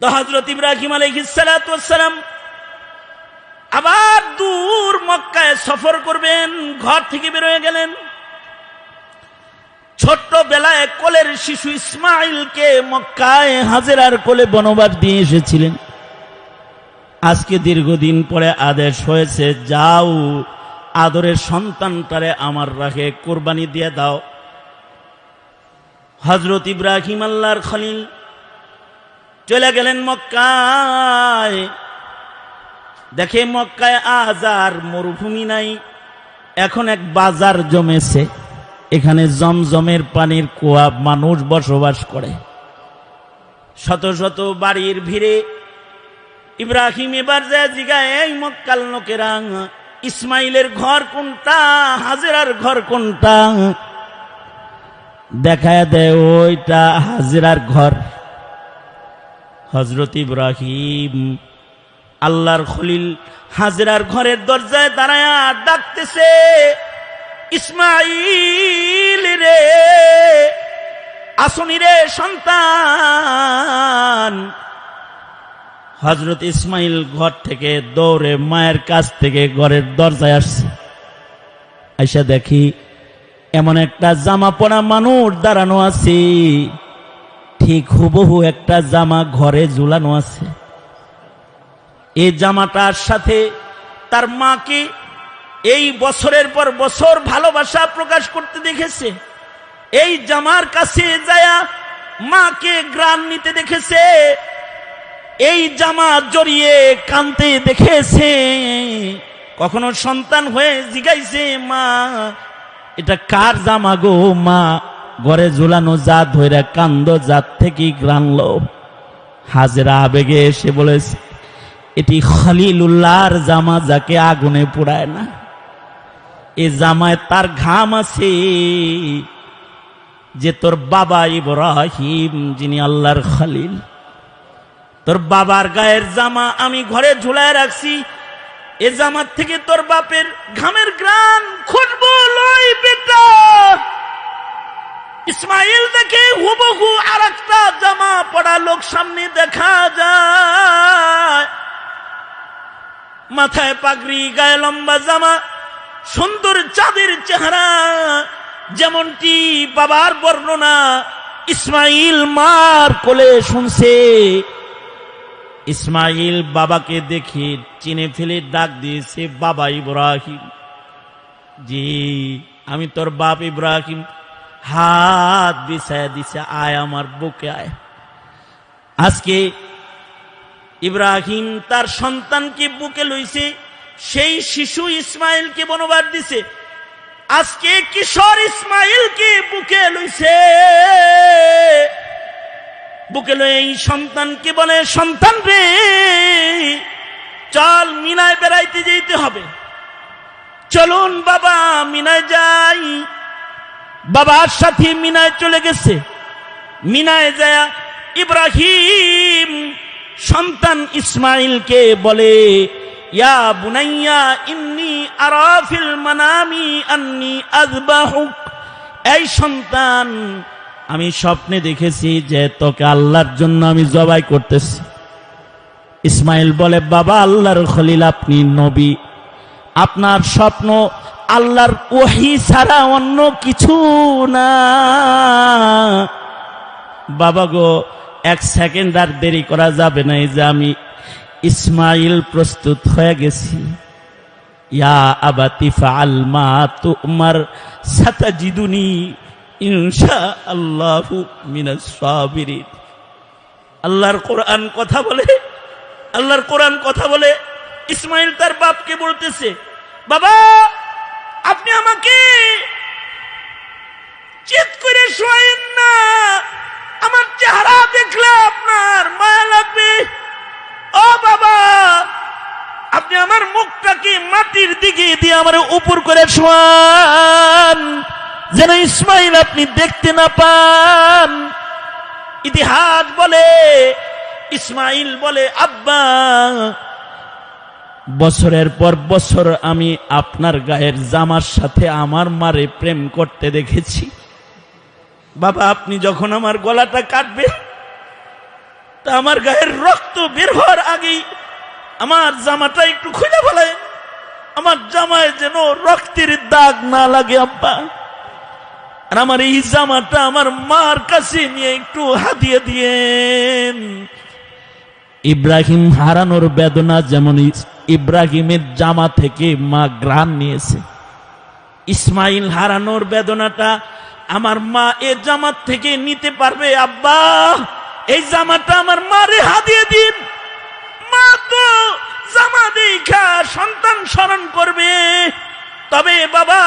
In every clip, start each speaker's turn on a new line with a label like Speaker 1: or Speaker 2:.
Speaker 1: তো হজরত ইব্রাহিম আলহিসালাম আবার দূর মক্কায় সফর করবেন, ঘর থেকে বেরোয় গেলেন। ছোট্ট বেলায় কোলের শিশু ইসমাইলকে মক্কায় হাজেরার কোলে বনবাস দিয়ে এসেছিলেন। আজকে দীর্ঘদিন পরে আদেশ হয়েছে, যাও, আদরের সন্তানটারে আমার রাখে কোরবানি দিয়ে দাও। হজরত ইব্রাহিম আল্লাহর খলিল চলে গেলেন মক্কায়। দেখে মক্কায় আজ আর মরুভূমি নাই। এখন এক বাজার জমেছে। এখানে জমজমের পানির কুয়া মানুষ বসবাস করে। শত শত বাড়ির ভিড়ে ইব্রাহিম এবার যায় জিগায়, এই মক্কাল লোকেরা, ইসমাইলের ঘর কোনটা, হাজেরার ঘর কোনটা? দেখায় দেয়, ওইটা হাজেরার ঘর। হজরত ইব্রাহিম, আল্লাহর খলিল হাজরার ঘরের দরজায় দাঁড়ায় ডাকতেছে ইসমাইল রে, আসনি রে সন্তান। হজরত ইসমাইল ঘর থেকে দৌড়ে মায়ের কাছ থেকে ঘরের দরজায় আসছে। আইসা দেখি, এমন একটা জামা পরা মানুষ দাঁড়ানো আছে। ঠিক হুবহু একটা জামা ঘরে ঝুলানো আছে। এই জামাটার সাথে তার মাকে এই বছরের পর বছর ভালোবাসা প্রকাশ করতে দেখেছে। এই জামার কাছে যায়া মাকে গ্রাম নিতে দেখেছে। এই জামা জড়িয়ে কানতে দেখেছে। কখনো সন্তান হয়ে জিগাইছে মা, এটা কার জামা গো মা? ঘরে ঝুলানো জাত ধরে কান্দ জাত থেকে গ্রানলো হাজরা আবেগে এসে বলেছে, এটি খলিলুল্লাহর জামা যাকে আগুনে পোড়ায় না। এ জামায় তার ঘাম আছে যে তোর বাবা ইব্রাহিম, যিনি আল্লাহর খলিল। তোর বাবার গায়ের জামা আমি ঘরে ঝুলায় রাখছি। এ জামার থেকে তোর বাপের ঘামের গ্রান খুঁজবো লই বেটা ইসমাইল দেখে হুবহু আর একটা জামা পড়া লোক সামনে দেখা যায়। মাথায় পাগড়ি, গায়ে লম্বা জামা, সুন্দর চাঁদের চেহারা, যেমনটি বাবার বর্ণনা ইসমাইল মার কোলে শুনছে। ইসমাইল বাবাকে দেখে চিনে ফেলে ডাক দিয়েছে, বাবা ইব্রাহিম। জি, আমি তোর বাপ ইব্রাহিম। হাত বিছায় দিছে, আয় আমার বুকে আয়। আজকে ইব্রাহিম তার সন্তানকে বুকে লইছে, সেই শিশু ইসমাইলকে বনবাস দিছে। আজকে কিশোর ইসমাইলকে বুকে লইছে। বুকে লয়ে এই সন্তানকে বলে, সন্তান রে, চল মিনায় বেড়াইতে যেতে হবে। চলুন বাবা, মিনায় যাই। বাবার সাথে মিনায় চলে গেছে। মিনায় যায় ইব্রাহিম, সন্তান ইসমাইলকে বলে, ইয়া বুনাইয়া, ইন্নি আরাফিল মানামি, আন্নি আযবাহুক। এই সন্তান, আমি স্বপ্নে দেখেছি যে তোকে আল্লাহর জন্য আমি জবাই করতেছি। ইসমাইল বলে, বাবা, আল্লাহর খলিল আপনি নবী। আপনার স্বপ্ন আল্লাহর ওহি ছাড়া অন্য কিছু না। বাবা গো, এক সেকেন্ড আর দেরি করা যাবে না, এই যে আমি ইসমাইল প্রস্তুত হয়ে গেছি। ইয়া আবাতি ফাল মা তুমার সাতাজিদুনি ইনশা আল্লাহু মিনাস সাবিরিন। আল্লাহর কোরআন কথা বলে, আল্লাহর কোরআন কথা বলে ইসমাইল তার বাপকে বলতেছে, বাবা! আমাকে। চিত করে শোয়েন না। আমার চেহারা দেখলে আপনার মায়া লাগবে। ও বাবা, আপনি আমার মুখটাকে মাটির দিকে দিয়ে আমার উপর করে শোয়ান। যেন ইসমাইল আপনি দেখতে না পান। ইতিহাস বলে, ইসমাইল বলে, আব্বা বছরের পর বছর আমি আপনার গায়ের জামার সাথে আমার মারে প্রেম করতে দেখেছি। বাবা, আপনি যখন আমার গলাটা কাটবেন, তা আমার গায়ের রক্ত বের হওয়ার আগেই আমার জামাটা একটু খুঁজে ফেলে আমার জামায় যেন রক্তের দাগ না লাগে, আব্বা। আর আমার এই জামাটা আমার মার কাছে নিয়ে একটু হাতিয়ে দিয়েন। ইব্রাহিম হারানোর বেদনা যেমন ইব্রাহিমের জামা থেকে মা গ্রাম নিয়েছে। ইসমাইল হারানোর বেদনাটা আমার মা এ জামাত থেকে নিতে পারবে, আব্বা। এই জামাটা আমার মারে হাতিয়ে দিন। মা তো জামা দেখা সন্তান স্মরণ করবে। তবে বাবা,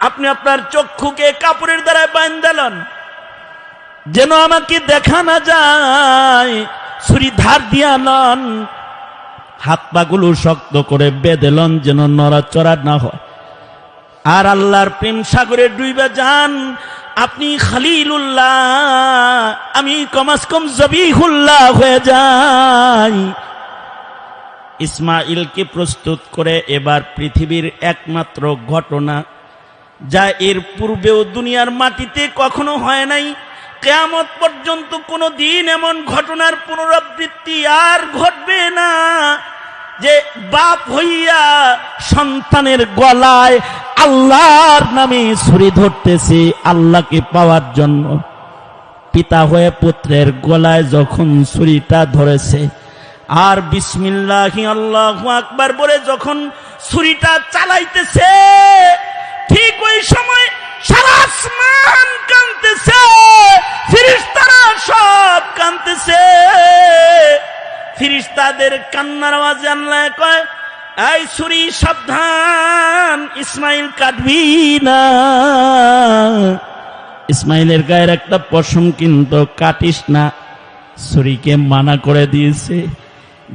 Speaker 1: আপনি আপনার চক্ষুকে কাপড়ের দ্বারা বান্ধালন যেন আমাকে দেখা না যায় ছুরি ধার দিয়া নন। হাত পাগুলো শক্ত করে বেঁধেলন যেন নড়াচড়া না হয়। আর আল্লাহর প্রেম সাগরে ডুইবে যান। আপনি খালিলুল্লাহ, আমি কমাস কম জবিহুল্লাহ হয়ে যাই। ইসমাইলকে প্রস্তুত করে এবার পৃথিবীর একমাত্র ঘটনা, যা এর পূর্বেও দুনিয়ার মাটিতে কখনো হয় নাই কেয়ামত পর্যন্ত কোনো দিন এমন ঘটনার পুনরাবৃত্তি আর ঘটবে না যে বাপ হইয়া সন্তানের গলায় আল্লাহর নামে ছুরি ধরতেছে আল্লাহকে পাওয়ার জন্য। পিতা হয়ে পুত্রের গলায় যখন ছুরিটা ধরেছে, আর বিসমিল্লাহি আল্লাহ আকবার বলে যখন ছুরিটা চালাইতেছে, ঠিক ওই সময় সারা আসমান কাঁদতেছে, ফিরিস্তারা সব কাঁদতেছে। ফিরিস্তাদের কান্নার আওয়াজে আল্লাহ কয়, এই ছুরি সাবধান, ইসমাইল কাটবি না। ইসমাইলের গায়ের একটা পশম কিন্তু কাটিস না, ছুরিকে মানা করে দিয়েছে।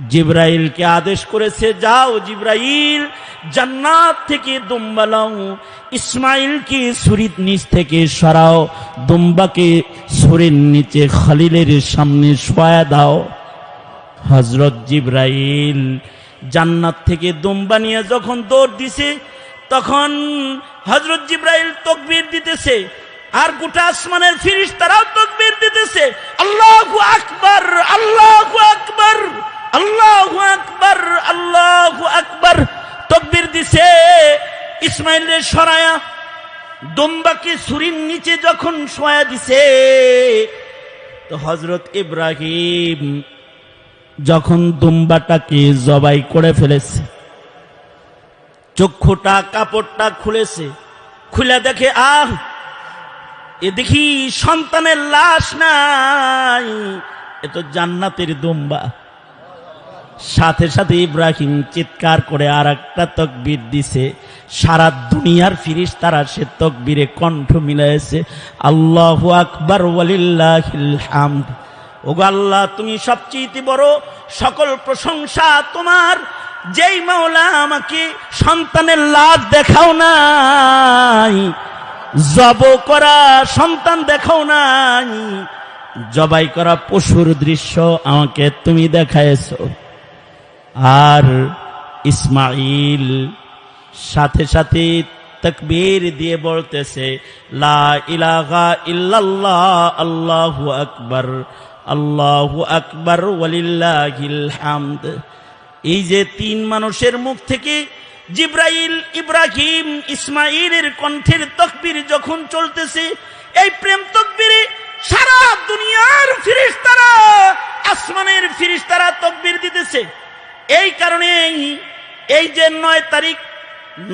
Speaker 1: জিব্রাইলকে আদেশ করেছে, যাও জিব্রাইল, জান্নাত থেকে দুম্বা লাও ইসমাইলকে ছুরির নিচ থেকে সরাও। দুম্বাকে ছুরির নিচে খালিলের সামনে শোয়া দাও। হজরত জিব্রাইল জান্নাত থেকে দুম্বা নিয়ে যখন দৌড় দিছে, তখন হজরত জিব্রাইল তকবীর দিতেছে। আর গোটা আসমানের ফিরিস তারাও তকবীর দিতেছে। আল্লাহু আকবার আল্লাহু আকবার। আল্লাহু আকবার আল্লাহু আকবার। তকবীর দিছে ইসমাইলের সরায়া। দুম্বাকে ছুরির নিচে যখন শোয়া দিছে, তো হজরত ইব্রাহিম যখন দুম্বাটাকে জবাই করে ফেলেছে, চক্ষুটা, কাপড়টা খুলেছে, খুলে দেখে, আহ, এ দেখি সন্তানের লাশ নাই, এ তো জান্নাতের দুম্বা। সাথে সাথে ইব্রাহিম চিৎকার করে আর একটা তকবির দিছে। সারা দুনিয়ার ফিরিস তারা সে তকবিরে কণ্ঠ মিলাইছে, আল্লাহ আকবর হামদ। ওগো আল্লাহ, তুমি সবচেয়ে বড় সকল প্রশংসা তোমার। যেই মাওলা আমাকে সন্তানের লাভ দেখাও নাই, জব করা সন্তান দেখাও নাই, জবাই করা পশুর দৃশ্য আমাকে তুমি দেখাইছো। আর ইসমাইল সাথে সাথে তকবীর দিয়ে বলতেছে, লা ইলাহা ইল্লাল্লাহ, আল্লাহু আকবার আল্লাহু আকবার, ওয়ালিল্লাহিল হামদ। এই যে তিন মানুষের মুখ থেকে জিব্রাইল, ইব্রাহিম ইসমাইলের কণ্ঠের তকবীর যখন চলতেছে, এই প্রেম তকবীরে সারা দুনিয়ার ফিরিস্তারা, আসমানের ফিরিস্তারা তকবীর দিতেছে। এই কারণে এই যে নয় তারিখ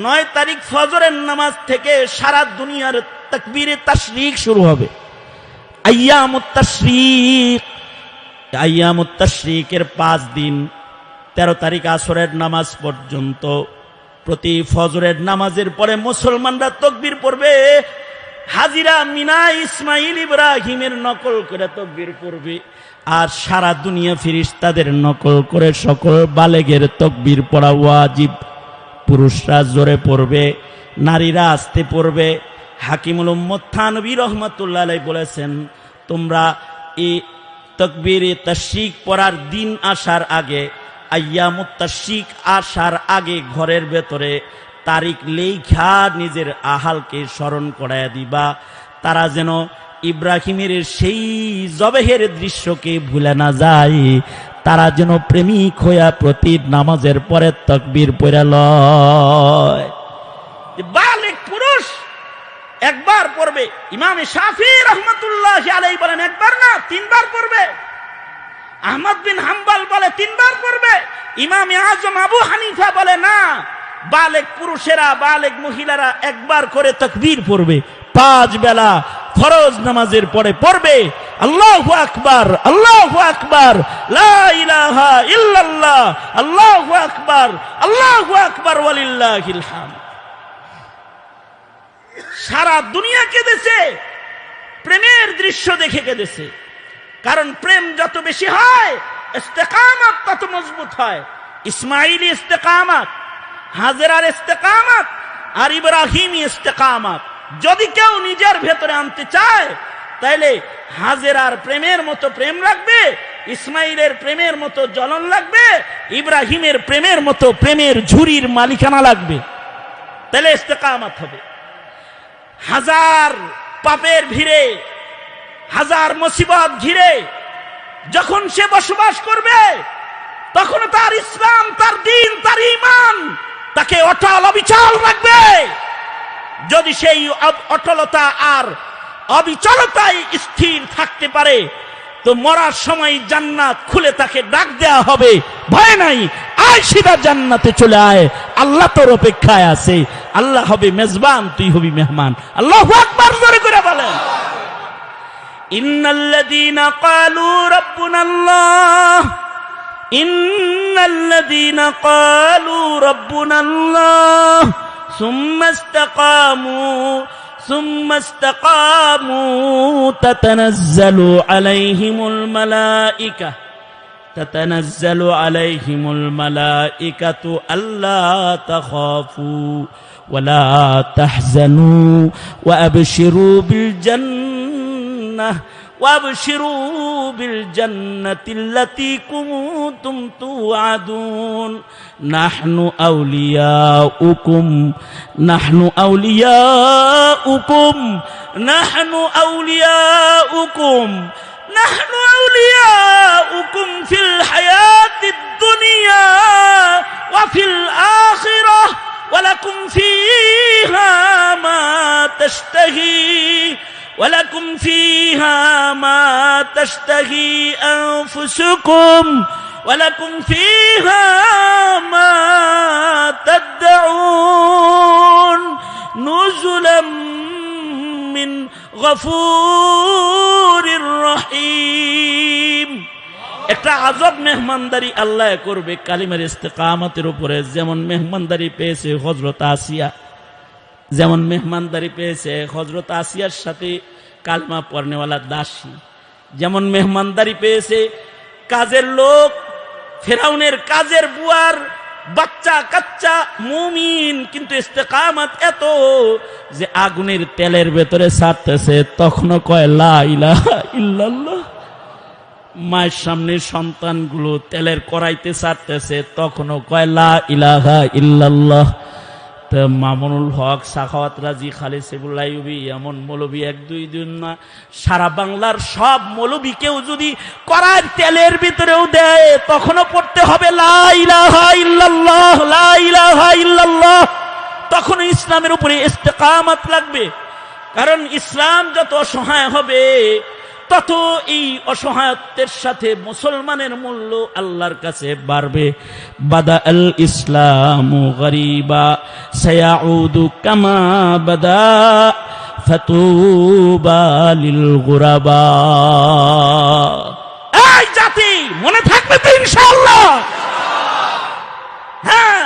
Speaker 1: নয় তারিখ ফজরের নামাজ থেকে সারা দুনিয়ার তকবীরে তাশরিক শুরু হবে। আয়ামুত তাশরিক, আয়ামুত তাশরিকের পাঁচ দিন, তেরো তারিখ আসরের নামাজ পর্যন্ত প্রতি ফজরের নামাজের পরে মুসলমানরা তকবীর পড়বে হাজিরা মিনা ইসমাইল ইব্রাহিমের নকল করে তকবীর পড়বে। আর সারা দুনিয়া ফিরিস তাদের নকল করে সকল বালেগের তকবির পড়া ওয়াজিব। পুরুষরা জোরে পড়বে, নারীরা আসতে পড়বে। হাকিমুল থানবী রহমতুল্লাহ বলেছেন, তোমরা এই তকবীরে তশরিক পড়ার দিন আসার আগে, আয়ামুত তশরিক আসার আগে ঘরের ভেতরে তারিখ লেখা নিজের আহালকে স্মরণ করাইয়া দিবা। তারা যেন ইব্রাহিমের সেই জবেহের দৃশ্যকে ভুলে না যায়। তারা যেন প্রেমিক হইয়া প্রতি নামাজের পরে তকবীর পড়ে লয়। বালিক পুরুষ একবার পড়বে। ইমাম শাফি রহমতুল্লাহ আলাই বলেন, একবার না, তিনবার পড়বে। আহমদ বিন হাম্বাল বলে, তিনবার পড়বে। ইমাম আজম আবু হানিফা বলে, না বালেক পুরুষেরা, বালেক মহিলারা একবার করে তকবীর পড়বে। পাঁচ বেলা ফরজ নামাজের পরে পড়বে। আল্লাহ আকবার আল্লাহ আকবার আল্লাহ আকবার আল্লাহ আকবার সারা দুনিয়া কেঁদেছে, প্রেমের দৃশ্য দেখে কেঁদেছে। কারণ প্রেম যত বেশি হয়, ইস্তেকামত তত মজবুত হয়। ইসমাইলি ইস্তেকামত হাজেরার ইস্তেকামাত আর ইব্রাহিমি ইস্তেকামাত। যদি কেউ নিজের ভেতরে আনতে চায়, তাইলে হাজেরার প্রেমের মতো প্রেম লাগবে, ইসমাইলের প্রেমের মতো জ্বলন লাগবে, ইব্রাহিমের প্রেমের মতো প্রেমের ঝুরির মালিকানা লাগবে। তাহলে ইস্তেকামাত হবে। হাজার পাপের ভিড়ে, হাজার মুসিবত ঘিরে, যখন সে বসবাস করবে, তখন তার ইসলাম, তার দিন, তার ইমান তাকে অটল অবিচল রাখবে। যদি সেই অটলতা আর অবিচলতায় স্থির থাকতে পারে, তো মরার সময় জান্নাত খুলে তাকে ডাক দেয়া হবে। ভয় নাই, আয় সিধা জান্নাতে চলে আয়। আল্লাহ তোর অপেক্ষায় আছে। আল্লাহ হবে মেজবান, তুই হবি মেহমান। আল্লাহ আকবার জোরে করে বলেন। ইন্নাল্লাযীনা ক্বালু রাব্বুনাল্লাহ, ইন্ন الذين قالوا ربنا الله ثم استقاموا ثم استقاموا تتنزل عليهم الملائكة تتنزل عليهم الملائكة ألا تخافوا ولا تحزنوا وأبشروا بالجنة وابشروا بالجنة التي كنتم توعدون. نحن أولياؤكم. نحن أولياؤكم. نحن أولياؤكم. نحن أولياؤكم في الحياة الدنيا وفي الآخرة ولكم فيها ما تشتهي. ولكم فيها ما تشتهي أنفسكم ولكم فيها ما تدعون نزلا من غفور رحيم একটা আজব মেহমানদারি আল্লাহ করবে কালিমের ইস্তেকামতের উপরে যেমন মেহমানদারি পেয়েছে হজরত আসিয়া যেমন মেহমানদারি পেয়েছে হজরত আসিয়ার সাথে কালমা পর্নেওয়ালা দাসী। যেমন মেহমানদারি পেয়েছে, কাজের লোক, ফেরাউনের কাজের বুয়ার, বাচ্চা, কাচ্চা, মুমিন, কিন্তু ইস্তেকামত এত যে আগুনের তেলের ভেতরে ছাড়তেছে, তখনও কয়, লা ইলাহা ইল্লাল্লাহ। মায়ের সামনে সন্তানগুলো তেলের কড়াইতে ছাড়তেছে, তখনও কয়, লা ইলাহা ইল্লাল্লাহ। তা মামুনুল হক সাখাওয়াত রাজি খালি সেবুল্লাইবি এমন মৌলবী এক, দুই দিন না। সারা বাংলার সব মৌলবীকেও যদি কড়াইয়ের তেলের ভিতরেও দেয়, তখনও পড়তে হবে তখন ইসলামের উপরে ইস্তেকামত লাগবে। কারণ ইসলাম যত অসহায় হবে তত এই অসহায়ত্বের সাথে মুসলমানের মূল্য আল্লাহর কাছে বাড়বে। বাদা আল ইসলাম গরিবা, সায়াউদু কামা বাদা, ফাতুবা লিল গুরাবা। এই জাতি, মনে থাকবে তো ইনশাআল্লাহ। হ্যাঁ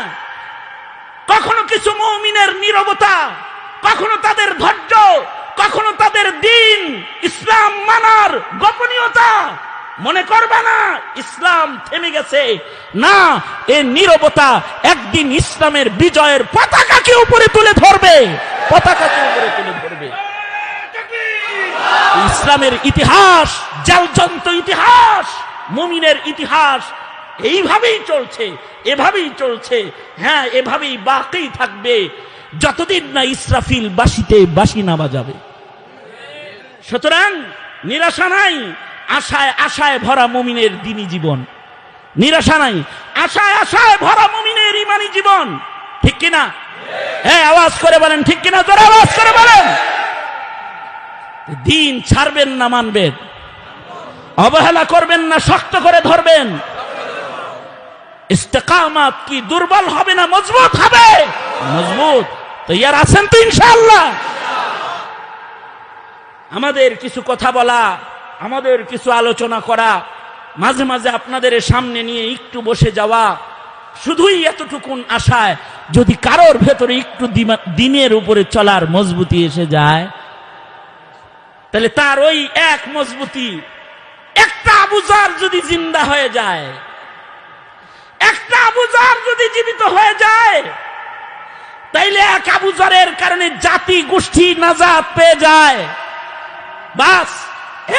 Speaker 1: কখনো কিছু মৌমিনের নীরবতা, কখনো তাদের ধৈর্য কখনো তাদের দিন ইসলাম মানার গোপনীয়তা মনে করবে না, ইসলাম থেমে গেছে। না, এ নীরবতা একদিন ইসলামের বিজয়ের পতাকাকে উপরে তুলে ধরবে। পতাকাকে উপরে তুলে ধরবে। ইসলামের ইতিহাস, জালজন্ত ইতিহাস, মুমিনের ইতিহাস, এইভাবেই চলছে, এভাবেই চলছে। হ্যাঁ এভাবেই বাকি থাকবে। যতদিন না ইসরাফিল বাসিতে বাসি না বাজাবে সুতরাং নিরাশা নাই, আশায় আশায় ভরা মুমিনের দিনী জীবন। নিরাশা নাই, আশায় আশায় ভরা মুমিনের ইমানি জীবন। ঠিক কিনা? হ্যাঁ আওয়াজ করে বলেন, ঠিক কিনা? তোর আওয়াজ করে বলেন। দিন ছাড়বেন না, মানবেন। অবহেলা করবেন না, শক্ত করে ধরবেন। ইস্তেকামাত কি দুর্বল হবে না, মজবুত হবে। মজবুত। তৈয়ার আছেন তো ইনশাল্লাহ আমাদের কিছু কথা বলা, আমাদের কিছু আলোচনা করা, মাঝে মাঝে আপনাদের সামনে নিয়ে একটু বসে যাওয়া, শুধুই এতটুকুন আশায় যদি কারোর ভেতরে একটু দিনের উপরে চলার মজবুতি এসে যায়, তাহলে তার ওই এক মজবুতি, একটা আবুজার যদি জিন্দা হয়ে যায়, একটা আবুজার যদি জীবিত হয়ে যায় তাইলে এক আবুজারের কারণে জাতি গোষ্ঠী নাজাত পেয়ে যায়। বাস,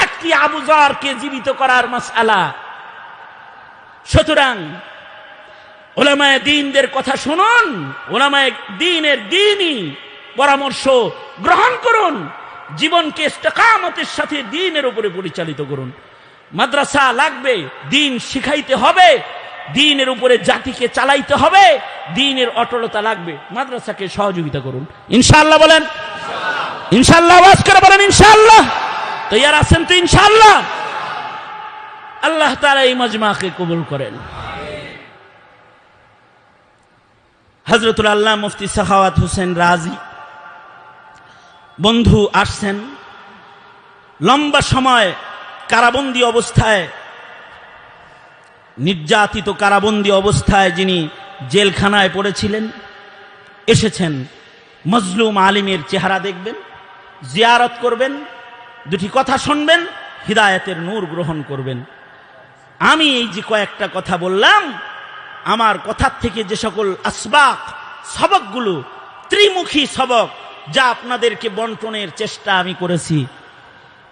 Speaker 1: একটি আবুজারকে জীবিত করার মাসালা সুতরাং ওলামায় দিনদের কথা শুনুন, ওলামায় দিনের দিনই পরামর্শ গ্রহণ করুন, জীবনকে ইস্তেকামতের সাথে দিনের উপরে পরিচালিত করুন। মাদ্রাসা লাগবে, দিন শিখাইতে হবে দিনের উপরে জাতিকে চালাইতে হবে, দিনের অটলতা লাগবে। মাদ্রাসাকে সহযোগিতা করুন। ইনশাল্লাহ বলেন। ইনশাল্লাহ আওয়াজ করে বলেন, ইনশাআল্লাহ। তৈয়ার আছেন তো ইনশাআল্লাহ? আল্লাহ তাআলা এই মজমাকে কবুল করেন। হজরতুল আল্লাহ মুফতি সাখাওয়াত হোসেন রাজি। বন্ধু আসছেন। লম্বা সময় কারাবন্দী অবস্থায় নির্যাতিত কারাবন্দী অবস্থায় যিনি জেলখানায় পড়েছিলেন, এসেছেন, মজলুম আলিমের চেহারা দেখবেন, জিয়ারত করবেন, দুটি কথা শুনবেন, হৃদায়তের নূর গ্রহণ করবেন। আমি এই যে কয়েকটা কথা বললাম, আমার কথার থেকে যে সকল আসবাক, সবকগুলো ত্রিমুখী সবক, যা আপনাদেরকে বন্টনের চেষ্টা আমি করেছি,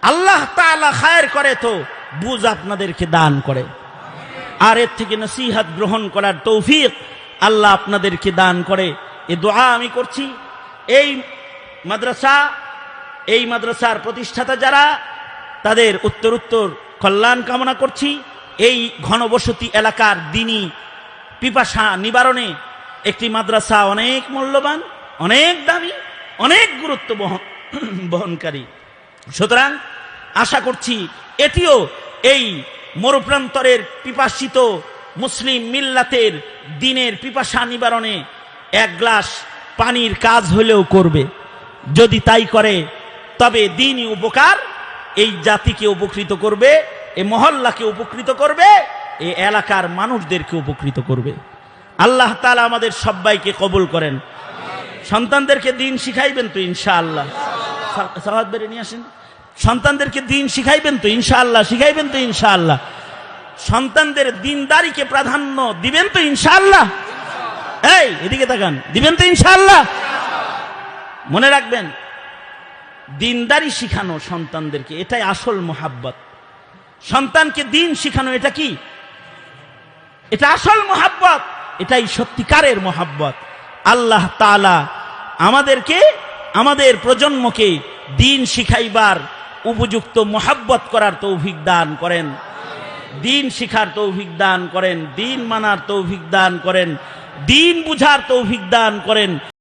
Speaker 1: আল্লাহ তাআলা খায়ের করে তো বুঝ আপনাদেরকে দান করে। আর এর থেকে নসিহাত গ্রহণ করার তৌফিক আল্লাহ আপনাদেরকে দান করে। এ দোয়া আমি করছি। এই মাদ্রাসা, এই মাদ্রাসার প্রতিষ্ঠাতা যারা, তাদের উত্তরোত্তর কল্যাণ কামনা করছি। এই ঘনবসতি এলাকার দিনী পিপাসা নিবারণে একটি মাদ্রাসা অনেক মূল্যবান, অনেক দামি, অনেক গুরুত্ব বহন বহনকারী। সুতরাং আশা করছি এটিও এই মরুপ্রান্তরের পিপাসিত মুসলিম মিল্লাতের দিনের পিপাসা নিবারণে এক গ্লাস পানির কাজ হলেও করবে। যদি তাই করে, তবে দিনই উপকার। এই জাতিকে উপকৃত করবে, এ মহল্লাকে উপকৃত করবে, এ এলাকার মানুষদেরকে উপকৃত করবে। আল্লাহ তাআলা আমাদের সবাইকে কবুল করেন। সন্তানদেরকে দিন শিখাইবেন তো ইনশাআল্লাহ। সাহাদ বেড়ে নিয়ে আসেন। সন্তানদেরকে দিন শিখাইবেন তো, ইনশাআল্লাহ, শিখাইবেন তো, ইনশাআল্লাহ। সন্তানদের দিনদারিকে প্রাধান্য দিবেন তো, ইনশাআল্লাহ। এই, এদিকে তাকান, দিবেন তো, ইনশাআল্লাহ। মনে রাখবেন, দিনদারি শিখানো সন্তানদেরকে, এটাই আসল মোহাব্বত। সন্তানকে দিন শিখানো এটা কি? এটা আসল মোহাব্বত, এটাই সত্যিকারের মোহাব্বত। আল্লাহ তাআলা আমাদেরকে, আমাদের প্রজন্মকে দিন শিখাইবার উপযুক্ত মোহাব্বত করার তৌফিক দান করেন। দিন শিখার তৌফিক দান করেন, দিন মানার তৌফিক দান করেন, দিন বুঝার তৌফিক দান করেন।